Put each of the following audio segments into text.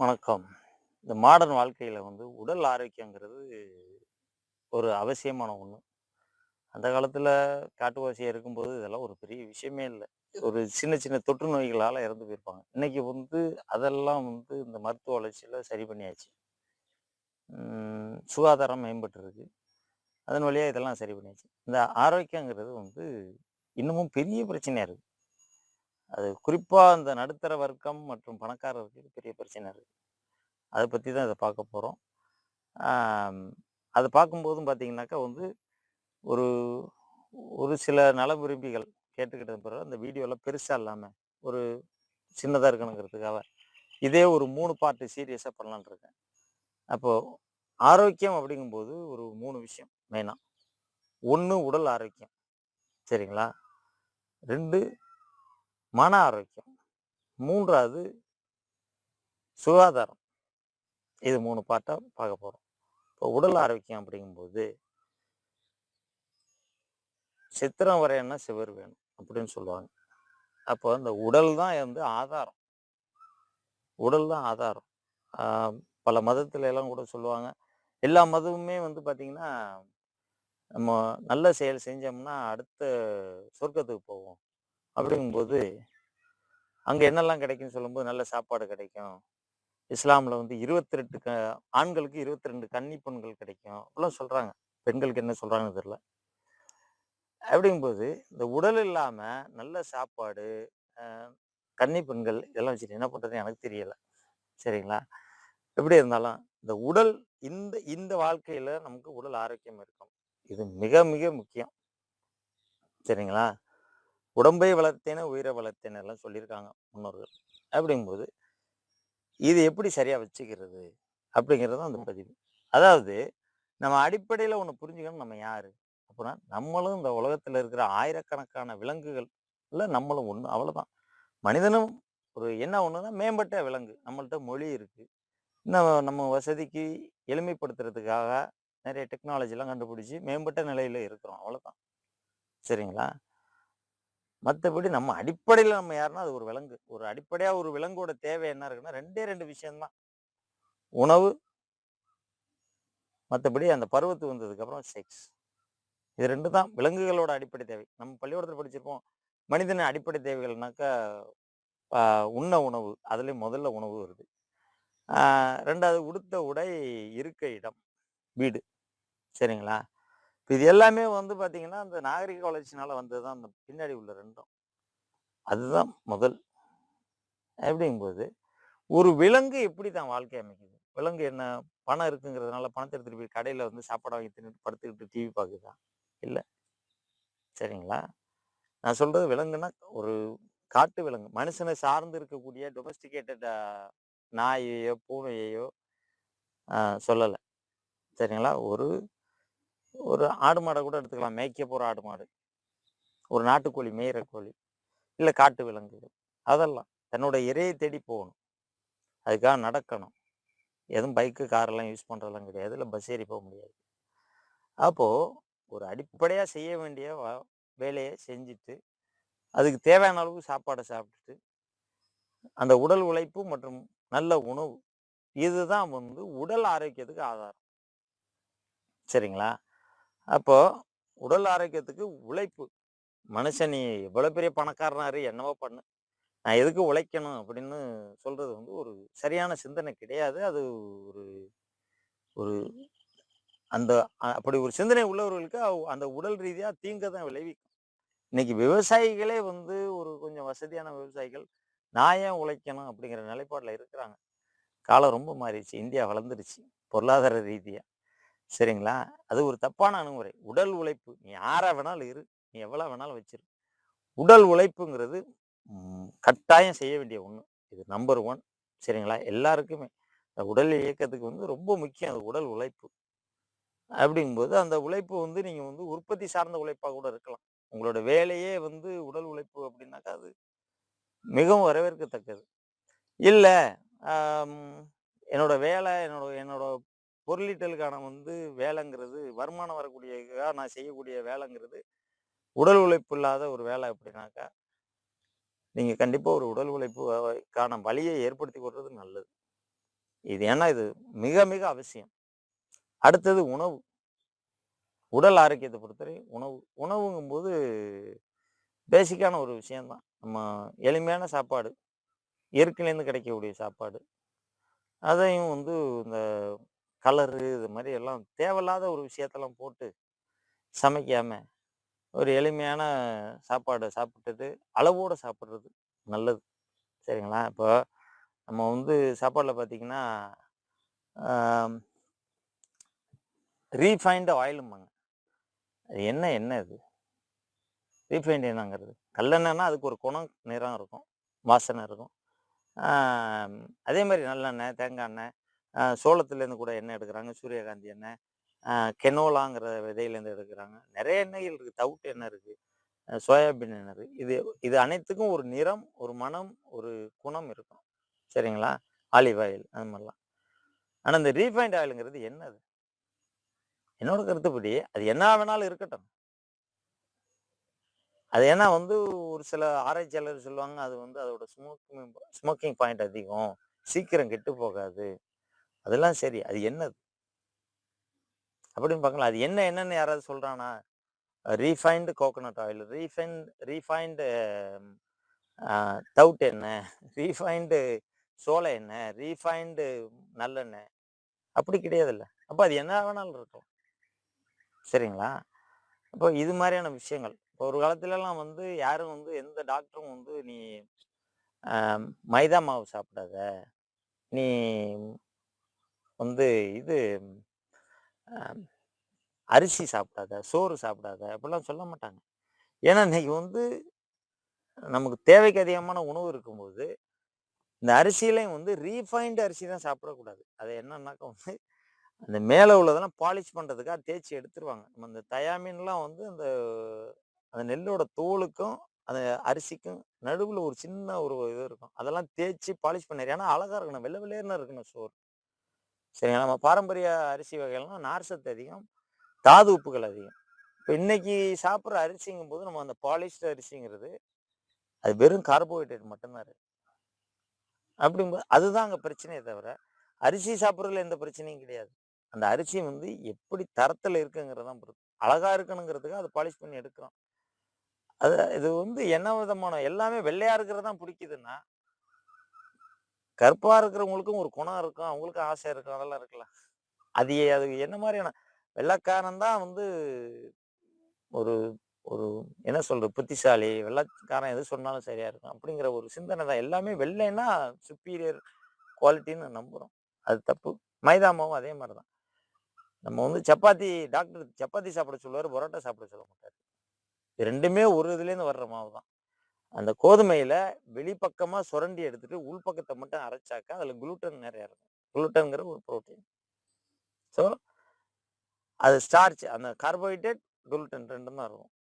வணக்கம். இந்த மாடர்ன் வாழ்க்கையில் வந்து உடல் ஆரோக்கியங்கிறது ஒரு அவசியமான ஒன்று அந்த காலத்தில் காட்டுவாசியாக இருக்கும்போது இதெல்லாம் ஒரு பெரிய விஷயமே இல்லை ஒரு சின்ன சின்ன தொற்று நோய்களால் இறந்து போயிருப்பாங்க. இன்னைக்கு வந்து அதெல்லாம் வந்து இந்த மருத்துவ வளர்ச்சியில் சரி பண்ணியாச்சு. சுகாதாரம் மேம்பட்டுருக்கு. அதன் வழியாக இதெல்லாம் சரி பண்ணியாச்சு. இந்த ஆரோக்கியங்கிறது வந்து இன்னமும் பெரிய பிரச்சனையாக இருக்குது அது குறிப்பாக அந்த நடுத்தர வர்க்கம் மற்றும் பணக்காரர்களுக்கு பெரிய பிரச்சனை இருக்குது அதை பற்றி தான் இதை பார்க்க போகிறோம் அதை பார்க்கும்போதும் பார்த்தீங்கன்னாக்கா வந்து ஒரு ஒரு சில நல விரும்பிகள் கேட்டுக்கிட்ட பிறகு அந்த வீடியோலாம் பெருசாக இல்லாமல் ஒரு சின்னதாக இருக்கணுங்கிறதுக்காக, இதே ஒரு 3 பார்ட் சீரியஸாக பண்ணலான்னு இருக்கேன். அப்போது ஆரோக்கியம் அப்படிங்கும்போது ஒரு மூணு விஷயம் மெயினாக ஒன்று உடல் ஆரோக்கியம். சரிங்களா? ரெண்டு மன ஆரோக்கியம். மூன்றாவது சுகாதாரம். இது மூணு பாட்டாக பார்க்க போகிறோம் இப்போ உடல் ஆரோக்கியம் அப்படிங்கும்போது "சித்திரம் வரையணும்னா சிவர் வேணும்" அப்படின்னு சொல்லுவாங்க. அப்போ அந்த உடல் தான் வந்து ஆதாரம். உடல் தான் ஆதாரம். பல மதத்துல எல்லாம் கூட சொல்லுவாங்க. எல்லா மதமுமே வந்து பார்த்தீங்கன்னா, நம்ம நல்ல செயல் செஞ்சோம்னா அடுத்த சொர்க்கத்துக்கு போவோம். அப்படிங்கும்போது, அங்கே என்னெல்லாம் கிடைக்கும்னு சொல்லும்போது, நல்ல சாப்பாடு கிடைக்கும். இஸ்லாமில் வந்து 28 க ஆண்களுக்கு 22 கன்னி பெண்கள் கிடைக்கும். அப்படிலாம் சொல்கிறாங்க பெண்களுக்கு என்ன சொல்கிறாங்கன்னு தெரியல. அப்படிங்கும்போது, இந்த உடல் இல்லாமல் நல்ல சாப்பாடு, அ கன்னி பெண்கள் இதெல்லாம் வச்சுட்டு என்ன பண்ணுறது எனக்கு தெரியலை சரிங்களா? எப்படி இருந்தாலும், இந்த உடல் இந்த இந்த வாழ்க்கையில் நமக்கு உடல் ஆரோக்கியம் இருக்கும் இது மிக மிக முக்கியம். சரிங்களா? "உடம்பை வளர்த்தேனே உயிரை வளர்த்தேனெல்லாம்" சொல்லியிருக்காங்க முன்னோர்கள். அப்படிங்கும்போது, இது எப்படி சரியாக வச்சுக்கிறது? அப்படிங்கிறது தான் அந்த பதிவு. அதாவது நம்ம அடிப்படையில் ஒன்று புரிஞ்சுக்கணும் நம்ம யார் அப்படின்னா நம்மளும் இந்த உலகத்தில் இருக்கிற ஆயிரக்கணக்கான விலங்குகள்ல நம்மளும் ஒன்று அவ்வளோதான் மனிதனும் ஒரு என்ன ஒன்றுனா மேம்பட்ட விலங்கு. நம்மள்ட்ட மொழி இருக்குது நம்ம நம்ம வசதிக்கு எளிமைப்படுத்துறதுக்காக நிறைய டெக்னாலஜிலாம் கண்டுபிடிச்சி மேம்பட்ட நிலையில் இருக்கிறோம். அவ்வளோதான் சரிங்களா? மற்றபடி நம்ம அடிப்படையில் நம்ம யாருன்னா அது ஒரு விலங்கு. ஒரு அடிப்படையாக ஒரு விலங்கோட தேவை என்ன இருக்குன்னா ரெண்டே ரெண்டு விஷயம்தான் உணவு மற்றபடி அந்த பருவத்து வந்ததுக்கப்புறம் செக்ஸ். இது ரெண்டு தான் விலங்குகளோட அடிப்படை தேவை. நம்ம பள்ளிக்கூடத்தில் படிச்சிருப்போம். மனிதனின் அடிப்படை தேவைகள்னாக்கா, உண்ண உணவு. அதுலேயும் முதல்ல உணவு வருது. ரெண்டாவது உடுத்த உடை, இருக்க இடம், வீடு. சரிங்களா? இப்போ இது எல்லாமே வந்து பார்த்திங்கன்னா அந்த நாகரிக வளர்ச்சினால் வந்தது தான் அந்த பின்னாடி உள்ள ரெண்டும் அதுதான் முதல். அப்படிங்கும்போது, ஒரு விலங்கு எப்படி தான் வாழ்க்கை அமைக்குது? விலங்கு என்ன பணம் இருக்குங்கிறதுனால பணத்தை எடுத்துகிட்டு போய் கடையில் வந்து சாப்பாடு வாங்கி தின்னுட்டு படுத்துக்கிட்டு டிவி பார்க்குதான் இல்லை சரிங்களா? நான் சொல்கிறது விலங்குன்னா ஒரு காட்டு விலங்கு. மனுஷனை சார்ந்து இருக்கக்கூடிய டொமஸ்டிகேட்டட் நாயையோ, பூனையையோ சொல்லலை சரிங்களா? ஒரு ஒரு ஆடு மாடை கூட எடுத்துக்கலாம். மேய்க்க போகிற ஆடு மாடு. ஒரு நாட்டுக்கோழி, மேயிற கோழி. இல்லை காட்டு விலங்குகள். அதெல்லாம். தன்னோட இரையை தேடி போகணும். அதுக்காக நடக்கணும். எதுவும் பைக்கு, காரெல்லாம் யூஸ் பண்ணுறதெல்லாம் கிடையாது. இல்லை பஸ் ஏறி போக முடியாது. அப்போது ஒரு அடிப்படையாக செய்ய வேண்டிய வேலையை செஞ்சுட்டு, அதுக்கு தேவையான அளவு சாப்பாடை சாப்பிட்டுட்டு, அந்த உடல் உழைப்பு மற்றும் நல்ல உணவு. இதுதான் வந்து உடல் ஆரோக்கியத்துக்கு ஆதாரம். சரிங்களா? அப்போ உடல் ஆரோக்கியத்துக்கு உழைப்பு. மனுஷன் நீ எவ்வளோ பெரிய பணக்காரனாரு என்னவோ பண்ணு. நான் எதுக்கு உழைக்கணும் அப்படின்னு சொல்றது வந்து ஒரு சரியான சிந்தனை கிடையாது. அது ஒரு ஒரு அந்த அப்படி ஒரு சிந்தனை உள்ளவர்களுக்கு அந்த உடல் ரீதியாக தீங்க தான் விளைவிக்கும். இன்னைக்கு விவசாயிகளே வந்து ஒரு கொஞ்சம் வசதியான விவசாயிகள், நான் ஏன் உழைக்கணும் அப்படிங்கிற நிலைப்பாட்டில் இருக்கிறாங்க. காலம் ரொம்ப மாறிடுச்சு. இந்தியா வளர்ந்துருச்சு. பொருளாதார ரீதியாக சரிங்களா? அது ஒரு தப்பான அணுகுமுறை. உடல் உழைப்பு. நீ யாரை வேணாலும் இரு. நீ எவ்வளோ வேணாலும் வச்சிரு. உடல் உழைப்புங்கிறது கட்டாயம் செய்ய வேண்டிய ஒன்று இது நம்பர் ஒன் சரிங்களா? எல்லாருக்குமே. இந்த உடல் இயக்கத்துக்கு வந்து ரொம்ப முக்கியம் அது உடல் உழைப்பு. அப்படிங்கும்போது அந்த உழைப்பு வந்து நீங்கள் வந்து உற்பத்தி சார்ந்த உழைப்பாக கூட இருக்கலாம். உங்களோட வேலையே வந்து உடல் உழைப்பு அப்படின்னாக்கா, அது மிகவும் வரவேற்கத்தக்கது. இல்லை என்னோட வேலை, என்னோட என்னோட பொருளீட்டலுக்கான வந்து வேலைங்கிறது வருமானம் வரக்கூடியதுக்காக நான் செய்யக்கூடிய வேலைங்கிறது, உடல் உழைப்பு இல்லாத ஒரு வேலை அப்படின்னாக்கா, நீங்கள் கண்டிப்பாக ஒரு உடல் உழைப்புக்கான வழியை ஏற்படுத்தி கொள்வது நல்லது. இது ஏன்னா இது மிக மிக அவசியம். அடுத்தது உணவு. உடல் ஆரோக்கியத்தை பொறுத்தவரை உணவு. உணவுங்கும்போது பேசிக்கான ஒரு விஷயந்தான். நம்ம எளிமையான சாப்பாடு இயற்கையிலேருந்து கிடைக்கக்கூடிய சாப்பாடு அதையும் வந்து இந்த கலரு இது மாதிரி எல்லாம் தேவையில்லாத ஒரு விஷயத்தெல்லாம் போட்டு சமைக்காம ஒரு எளிமையான சாப்பாடை சாப்பிட்டது அளவோடு சாப்பிட்றது நல்லது. சரிங்களா? இப்போ நம்ம வந்து சாப்பாடில் பார்த்தீங்கன்னா ரீஃபைன்டு ஆயிலும்பாங்க அது என்ன என்ன அது? ரீஃபைண்ட் என்னங்கிறது. கல்லெண்ணெய்னா அதுக்கு ஒரு குணம் நிறம் இருக்கும் வாசனை இருக்கும். அதே மாதிரி நல்லெண்ணெய் தேங்காய் எண்ணெய் சோளத்துலேருந்து கூட எண்ணெய் எடுக்கிறாங்க சூரியகாந்தி எண்ணெய். கெனோலாங்கிற விதையிலேருந்து எடுக்கிறாங்க. நிறைய எண்ணெய்கள் இருக்குது தவிட்டு எண்ணெய் இருக்குது சோயாபீன் எண்ணெய் இருக்குது இது இது அனைத்துக்கும் ஒரு நிறம் ஒரு மனம் ஒரு குணம் இருக்கும் சரிங்களா? ஆலிவ் ஆயில் அது மாதிரிலாம். ஆனால் இந்த ரீஃபைண்ட் ஆயிலுங்கிறது என்னது? என்னோட கருத்துப்படி அது என்ன வேணாலும் இருக்கட்டும். அது ஏன்னா வந்து ஒரு சில ஆராய்ச்சியாளர் சொல்லுவாங்க அது வந்து அதோட ஸ்மோக்கிங் ஸ்மோக்கிங் பாயிண்ட் அதிகம். சீக்கிரம் கெட்டு போகாது. அதெல்லாம் சரி. அது என்னது அப்படின்னு பார்க்கலாம். அது என்ன என்னன்னு யாராவது சொல்கிறானா refined coconut oil refined refined தவுட் எண்ணெய் ரீஃபைன்டு சோள எண்ணெய் ரீஃபைன்டு நல்லெண்ணெய். அப்படி கிடையாதுல்ல. அப்போ அது என்ன வேணாலும் இருக்கும் சரிங்களா? அப்போ இது மாதிரியான விஷயங்கள். இப்போ ஒரு காலத்துலலாம் வந்து யாரும் வந்து எந்த டாக்டரும் வந்து நீ மைதா மாவு சாப்பிடாத. நீ வந்து இது அரிசி சாப்பிடாத சோறு சாப்பிடாத அப்படிலாம் சொல்ல மாட்டாங்க. ஏன்னா இன்னைக்கு வந்து நமக்கு தேவைக்கு அதிகமான உணவு இருக்கும்போது இந்த அரிசியிலையும் வந்து ரீஃபைண்ட் அரிசி தான் சாப்பிடக்கூடாது. அது என்னன்னாக்கா வந்து அந்த மேலே உள்ளதெல்லாம் பாலிஷ் பண்ணுறதுக்காக தேய்ச்சி எடுத்துருவாங்க. நம்ம இந்த தயாமீன்லாம் வந்து அந்த அந்த நெல்லோட தோலுக்கும் அந்த அரிசிக்கும் நடுவில் ஒரு சின்ன ஒரு இது இருக்கும். அதெல்லாம் தேய்ச்சி பாலிஷ் பண்ணி ஏன்னா அழகாக இருக்கணும். வெள்ளை வெள்ளையர்னு இருக்கணும் சோறு. சரிங்களா? நம்ம பாரம்பரிய அரிசி வகைகள்லாம் நார் சத்து அதிகம் தாது உப்புகள் அதிகம். இப்போ இன்னைக்கு சாப்பிட்ற அரிசிங்கும் போது நம்ம அந்த பாலிஷ்டு அரிசிங்கிறது அது வெறும் கார்போஹைட்ரேட் மட்டும்தான் இருக்கு. அப்படிங்கும்போது அதுதான் அங்கே பிரச்சனையே தவிர அரிசி சாப்பிட்றதுல எந்த பிரச்சனையும் கிடையாது. அந்த அரிசி வந்து எப்படி தரத்தில் இருக்குங்கிறதான் பொறுத்து அழகாக இருக்கணுங்கிறதுக்கு அதை பாலிஷ் பண்ணி எடுக்கிறோம். அது இது வந்து என்ன விதமான எல்லாமே வெள்ளையாக இருக்கிறது பிடிக்குதுன்னா கருப்பாக இருக்கிறவங்களுக்கும் ஒரு குணம் இருக்கும். அவங்களுக்கும் ஆசை இருக்கும். அதெல்லாம் இருக்கலாம் அது அது என்ன மாதிரியான வெள்ளக்காரன் தான் வந்து ஒரு ஒரு என்ன சொல்றது? புத்திசாலி. வெள்ளக்காரன் எது சொன்னாலும் சரியா இருக்கும். அப்படிங்கிற ஒரு சிந்தனை தான். எல்லாமே வெள்ளைன்னா சுப்பீரியர் குவாலிட்டின்னு நம்புகிறோம் அது தப்பு. மைதா மாவும் அதே மாதிரி தான். நம்ம வந்து சப்பாத்தி டாக்டர் சப்பாத்தி சாப்பிட சொல்லுவார் பரோட்டா சாப்பிட சொல்ல மாட்டார். ரெண்டுமே ஒரு இதுலேருந்து வர்ற மாவு தான். அந்த கோதுமையில வெளிப்பக்கமா சுரண்டி எடுத்துட்டு உள்பக்கத்தை மட்டும் அரைச்சாக்கா அதுல குளுட்டன் நிறைய இருக்கும். குளுட்டன்ங்கிற ஒரு புரோட்டீன் ஸோ அது ஸ்டார்ச் அந்த கார்போஹைட்ரேட் குளுட்டன் ரெண்டும் தான் இருக்கும்.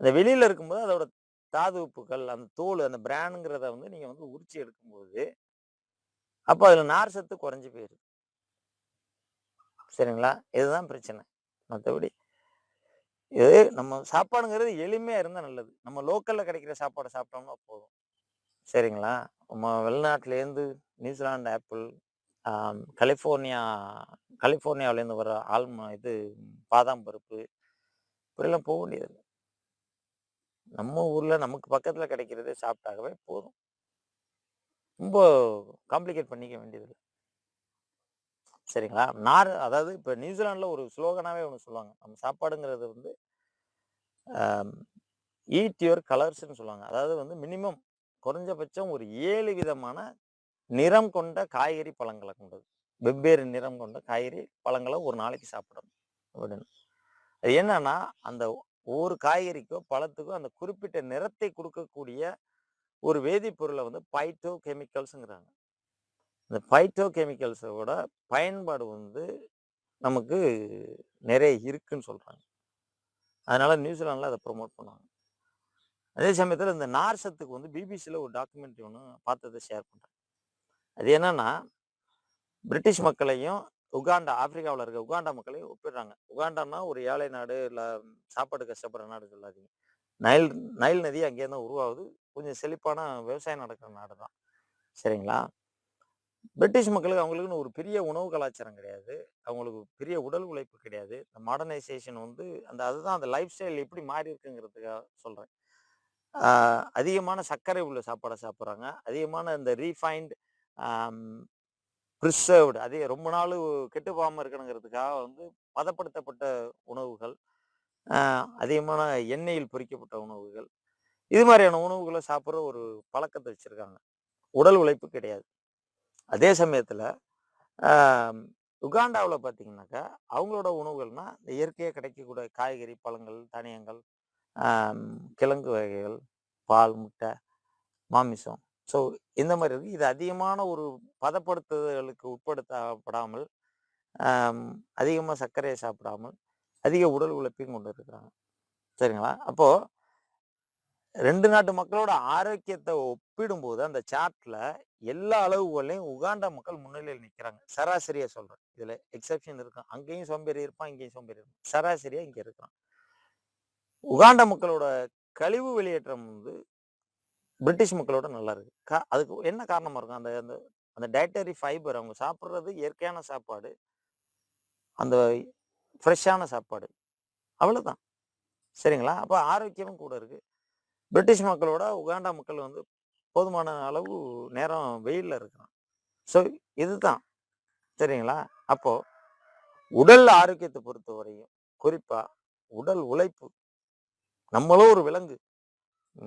அந்த வெளியில இருக்கும்போது அதோட தாது உப்புகள் அந்த தோல் அந்த பிரானுங்கிறத வந்து நீங்க வந்து உரிச்சு எடுக்கும்போது அப்போ அதுல நார் சத்து குறைஞ்சு போயிருது சரிங்களா? இதுதான் பிரச்சனை. மற்றபடி இது நம்ம சாப்பாடுங்கிறது எளிமையாக இருந்தால் நல்லது. நம்ம லோக்கலில் கிடைக்கிற சாப்பாடை சாப்பிட்டோம்னா போதும். சரிங்களா? நம்ம வெளிநாட்டிலேருந்து நியூசிலாந்து ஆப்பிள் கலிஃபோர்னியா கலிஃபோர்னியாவிலேருந்து வர ஆல்ம இது பாதாம் பருப்பு இப்படிலாம் போக வேண்டியது நம்ம ஊரில் நமக்கு பக்கத்தில் கிடைக்கிறதே சாப்பிட்டாகவே போதும். ரொம்ப காம்ப்ளிகேட் பண்ணிக்க வேண்டியது சரிங்களா? நார் அதாவது இப்போ நியூசிலாண்டில் ஒரு ஸ்லோகனாகவே ஒன்று சொல்லுவாங்க. நம்ம சாப்பாடுங்கிறது வந்து ஈட் யுவர் கலர்ஸ்ன்னு சொல்லுவாங்க. அதாவது வந்து மினிமம் குறைஞ்சபட்சம் ஒரு ஏழு விதமான நிறம் கொண்ட காய்கறி பழங்களை கொண்டது. வெவ்வேறு நிறம் கொண்ட காய்கறி பழங்களை ஒரு நாளைக்கு சாப்பிடணும் அப்படின்னு. அது என்னன்னா அந்த ஒவ்வொரு காய்கறிக்கோ பழத்துக்கோ அந்த குறிப்பிட்ட நிறத்தை கொடுக்கக்கூடிய ஒரு வேதிப்பொருளை வந்து பைட்டோ கெமிக்கல்ஸுங்கிறாங்க. இந்த பைட்டோ கெமிக்கல்ஸோட பயன்பாடு வந்து நமக்கு நிறைய இருக்குன்னு சொல்கிறாங்க அதனால் நியூசிலாண்டில் அதை ப்ரொமோட் பண்ணுவாங்க. அதே சமயத்தில் இந்த நார்சத்துக்கு வந்து பிபிசியில் ஒரு டாக்குமெண்ட்ரி ஒன்று பார்த்ததை ஷேர் பண்ணுறேன் அது என்னன்னா பிரிட்டிஷ் மக்களையும் உகாண்டா ஆப்பிரிக்காவில் இருக்க உகாண்டா மக்களையும் ஒப்பிடுறாங்க. உகாண்டான்னா ஒரு ஏழை நாடு இல்லை சாப்பாடு கஷ்டப்படுற நாடு சொல்லாதீங்க. நைல் நைல் நதி அங்கேயே தான் உருவாகுது. கொஞ்சம் செழிப்பான விவசாயம் நடக்கிற நாடு தான் சரிங்களா? பிரிட்டிஷ் மக்களுக்கு அவங்களுக்குன்னு ஒரு பெரிய உணவு கலாச்சாரம் கிடையாது. அவங்களுக்கு பெரிய உடல் உழைப்பு கிடையாது. இந்த மாடர்னைசேஷன் வந்து அந்த அதுதான் அந்த லைஃப் ஸ்டைல் எப்படி மாறி இருக்குங்கிறதுக்காக சொல்கிறேன் அதிகமான சர்க்கரை உள்ள சாப்பாடை சாப்பிட்றாங்க. அதிகமான இந்த ரீஃபைன்டு ப்ரிசர்வ்டு அதிக ரொம்ப நாள் கெட்டு போகாமல் இருக்கணுங்கிறதுக்காக வந்து பதப்படுத்தப்பட்ட உணவுகள் அதிகமான எண்ணெயில் பொறிக்கப்பட்ட உணவுகள். இது மாதிரியான உணவுகளை சாப்பிட்ற ஒரு பழக்கத்தை வச்சுருக்காங்க. உடல் உழைப்பு கிடையாது. அதே சமயத்தில் உகாண்டாவில் பார்த்தீங்கன்னாக்கா அவங்களோட உணவுகள்னா இந்த இயற்கையாக கிடைக்கக்கூடிய காய்கறி பழங்கள் தானியங்கள் கிழங்கு வகைகள் பால் முட்டை மாமிசம். ஸோ இந்த மாதிரி இருக்குது இது அதிகமான ஒரு பதப்படுத்துதலுக்கு உட்படுத்தப்படாமல் அதிகமாக சர்க்கரையை சாப்பிடாமல் அதிக உடல் உழைப்பையும் கொண்டு இருக்கிறாங்க சரிங்களா? அப்போது ரெண்டு நாட்டு மக்களோட ஆரோக்கியத்தை ஒப்பிடும்போது அந்த சார்ட்ல எல்லா அளவுகளையும் உகாண்டா மக்கள் முன்னிலையில் நிற்கிறாங்க சராசரியா சொல்றேன். இதுல எக்ஸப்ஷன் இருக்கும் அங்கேயும் சோம்பேறி இருப்பான் இங்கேயும் சோம்பேறி இருப்பான். சராசரியா இங்க இருக்கான். உகாண்டா மக்களோட கழிவு வெளியேற்றம் வந்து பிரிட்டிஷ் மக்களோட நல்லா இருக்கு. கா- அதுக்கு என்ன காரணமா இருக்கும்? அந்த அந்த அந்த டயட்டரி ஃபைபர் அவங்க சாப்பிட்றது இயற்கையான சாப்பாடு. அந்த ஃப்ரெஷ்ஷான சாப்பாடு. அவ்வளோதான் சரிங்களா? அப்போ ஆரோக்கியமும் கூட இருக்குது பிரிட்டிஷ் மக்களோட உகாண்டா மக்கள் வந்து போதுமான அளவு நேரம் வெயிலில் இருக்கிறான். ஸோ இதுதான். சரிங்களா? அப்போ உடல் ஆரோக்கியத்தை பொறுத்த வரையும் குறிப்பா உடல் உழைப்பு. நம்மளும் ஒரு விலங்கு.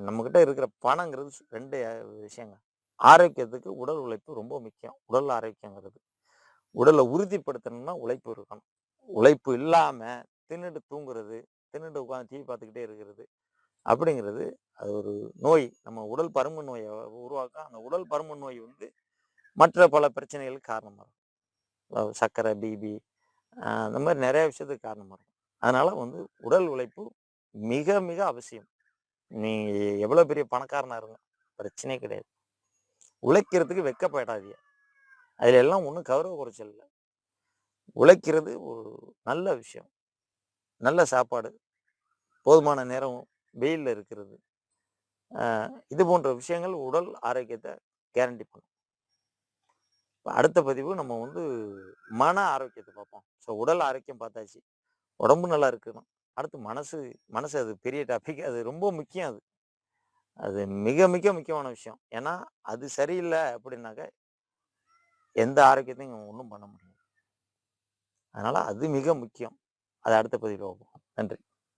நம்மக்கிட்ட இருக்கிற பணங்கிறது ரெண்டு விஷயங்க. ஆரோக்கியத்துக்கு உடல் உழைப்பு ரொம்ப முக்கியம். உடல் ஆரோக்கியங்கிறது. உடலை உறுதிப்படுத்தணும்னா உழைப்பு இருக்கணும். உழைப்பு இல்லாமல் தின்னுட்டு தூங்குறது தின்னுட்டு உட்காந்து டிவி பார்த்துக்கிட்டே இருக்கிறது அப்படிங்கிறது அது ஒரு நோய். நம்ம உடல் பருமன் நோயை உருவாக்க அந்த உடல் பருமன் நோய் வந்து மற்ற பல பிரச்சனைகளுக்கு காரணமாக இருக்கும். சர்க்கரை பிபி அந்த மாதிரி நிறைய விஷயத்துக்கு காரணமாக இருக்கும். அதனால் வந்து உடல் உழைப்பு மிக மிக அவசியம். நீ எவ்வளோ பெரிய பணக்காரனாக இருங்க பிரச்சனையே கிடையாது. உழைக்கிறதுக்கு வெக்கப்படாதீங்க அதில் எல்லாம் ஒன்றும் கௌரவ குறைச்சல் இல்லை. உழைக்கிறது ஒரு நல்ல விஷயம். நல்ல சாப்பாடு போதுமான நேரம் வெயிலில் இருக்கிறது. இது போன்ற விஷயங்கள் உடல் ஆரோக்கியத்தை கேரண்டி பண்ணும். அடுத்த பதிவு நம்ம வந்து மன ஆரோக்கியத்தை பார்ப்போம். ஸோ உடல் ஆரோக்கியம் பார்த்தாச்சு. உடம்பு நல்லா இருக்கணும் அடுத்து மனசு மனசு அது பெரிய டாபிக் அது ரொம்ப முக்கியம் அது. அது மிக மிக முக்கியமான விஷயம். ஏன்னா அது சரியில்லை அப்படின்னாக்க எந்த ஆரோக்கியத்தையும் ஒன்றும் பண்ண முடியாது. அதனால் அது மிக முக்கியம். அது அடுத்த பதிவில் பார்ப்போம். நன்றி.